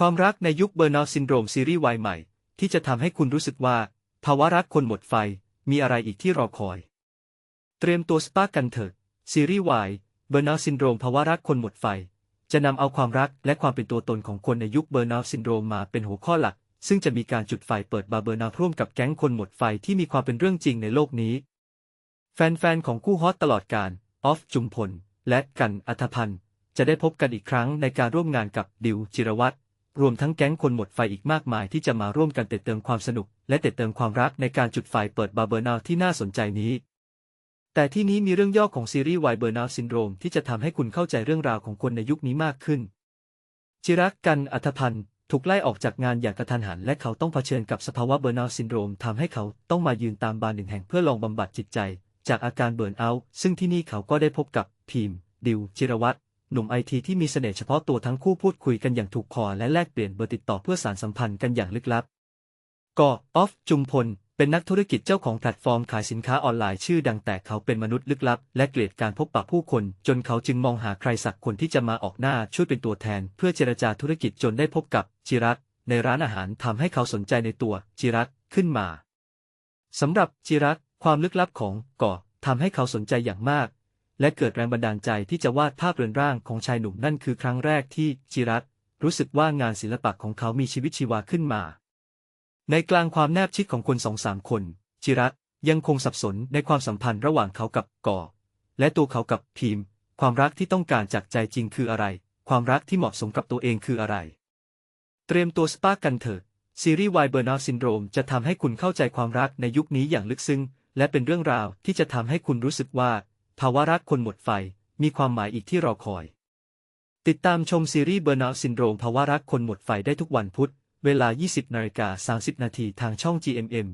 ความรักในยุคเบอร์น u ซินโดรมซีรีส์วายใหม่ ที่จะทำให้คุณรู้สึกว่า ภาวะรักคนหมดไฟ มีอะไรอีกที่รอคอย เตรียมตัวสปากกันเถิดซีรีส์วายเบอร์น u ซินโดรมภาวะรักคนหมดไฟ จะนำเอาความรักและความเป็นตัวตนของคนในยุคเบอร์น u ซินโดรมมาเป็นหัวข้อหลัก ซึ่งจะมีการจุดไฟเปิดบาร์เบอร์นาร่วมกับแก๊งคนหมดไฟที่มีความเป็นเรื่องจริงในโลกนี้ แฟนๆของคู่ฮอตตลอดการออฟจุมพลและกันอัธพันธ์จะได้พบกันอีกครั้งในการร่วมงานกับดิวจิรวัตร รวมทั้งแก๊งคนหมดไฟอีกมากมายที่จะมาร่วมกันเติมเติมความสนุก และเติมเติมความรักในการจุดไฟเปิดบาเบอร์นาที่น่าสนใจนี้ แต่ที่นี้มีเรื่องย่อของซีรีส์วายเบอร์นาซินโดรมที่จะทำให้คุณเข้าใจเรื่องราวของคนในยุคนี้มากขึ้นจิรักกันอัธพันธ์ถูกไล่ออกจากงานอย่างกระทันหัน และเขาต้องเผชิญกับสภาวะเบอร์นาซินโดรมทำให้เขาต้องมายืนตามบาร์หนึ่งแห่งเพื่อลองบำบัดจิตใจ จากอาการเบิร์นเอาท์ซึ่งที่นี่เขาก็ได้พบกับพีมดิวจิรวัตร หนุ่มไอทีที่มีเสน่ห์เฉพาะตัวทั้งคู่พูดคุยกันอย่างถูกคอและแลกเปลี่ยนเบอร์ติดต่อเพื่อสารสัมพันธ์กันอย่างลึกลับก่อออฟจุมพล เป็นนักธุรกิจเจ้าของแพลตฟอร์มขายสินค้าออนไลน์ชื่อดังแต่เขาเป็นมนุษย์ลึกลับ และเกลียดการพบปะผู้คน จนเขาจึงมองหาใครสักคนที่จะมาออกหน้าช่วยเป็นตัวแทน เพื่อเจรจาธุรกิจจนได้พบกับจิรัตในร้านอาหารทำให้เขาสนใจในตัวจิรัตขึ้นมาสำหรับจิรัตความลึกลับของก่อทำให้เขาสนใจอย่างมาก และเกิดแรงบันดาลใจที่จะวาดภาพเรือนร่างของชายหนุ่มนั่นคือครั้งแรกที่จิรัตรู้สึกว่างานศิลปะของเขามีชีวิตชีวาขึ้นมา ในกลางความแนบชิดของคนสองสามคน จิรัตยังคงสับสนในความสัมพันธ์ระหว่างเขากับก่อ และตัวเขากับพีมความรักที่ต้องการจากใจจริงคืออะไร ความรักที่เหมาะสมกับตัวเองคืออะไร เตรียมตัวสปาร์กกันเถิดซีรีส์วายเบอร์นาซินโดรมจะทำให้คุณเข้าใจความรักในยุคนี้อย่างลึกซึ้งและเป็นเรื่องราวที่จะทำให้คุณรู้สึกว่า ภาวะรักคนหมดไฟ มีความหมายอีกที่รอคอย ติดตามชมซีรีส์เบอร์นาซินโดรมภาวะรักคนหมดไฟได้ทุกวันพุธ เวลา 20นาฬิกา30 นาทีทางช่อง GMM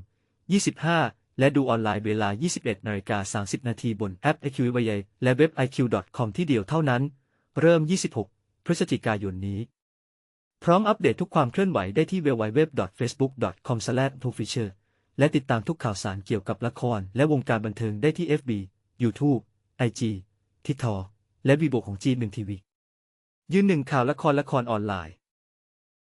25 และดูออนไลน์เวลา 21นาฬิกา30 นาทีบนแอป iQIY และเว็บ iq.com ที่เดียวเท่านั้น เริ่ม 26 พฤศจิกายนนี้ พร้อมอัปเดตทุกความเคลื่อนไหวได้ที่ www.facebook.com/tofisher และติดตามทุกข่าวสารเกี่ยวกับละครและวงการบันเทิงได้ที่ FB YouTube ไอจีทิทอและวีโบของจีนบิ้งทีวียืนหนึ่งข่าวละครละครออนไลน์